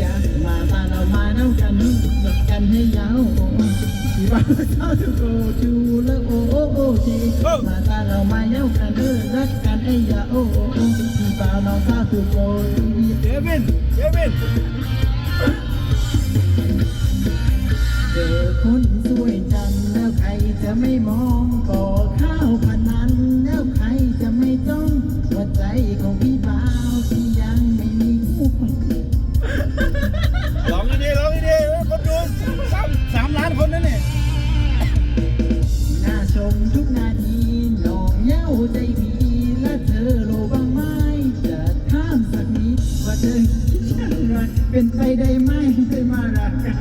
ย้ากันหลักกันให้ยาวที่บ้านเราทุกโกจูแล้วโอ้โอ้โอ้ทีมาตาเรามาย้ากันเออรักกันให้ยาวโอ้โอ้โอ้ที่บ้านเราทุกโกจูเดวินเดวินเจอคนสวยจังแล้วใครจะไม่มองก่อข้าวพนันแล้วใครจะไม่ต้องว่าใจของพี่ เธอคิดอะไรเป็นไปได้ไหมได้มารักกัน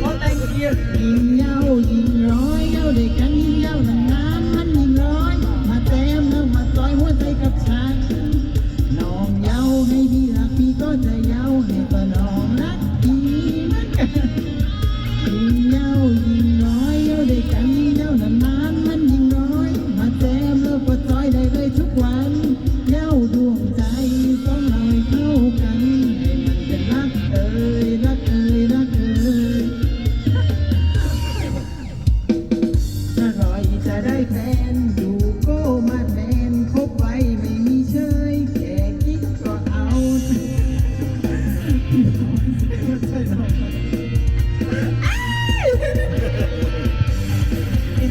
ขอแต่งเกียร์ยิงเย้ายิงร้อยเย้าด้วยกันยิงเย้านานๆมันยิงร้อย มาเต็มแล้วมาต่อยหัวใจกับฉันน้องเย้าให้พี่รักพี่ก็จะเย้าให้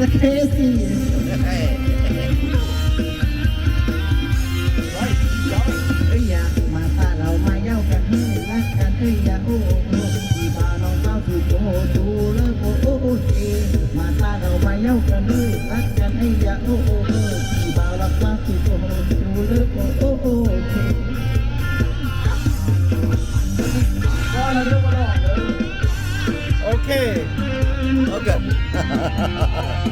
the Casey's. Hey. Okay. Okay.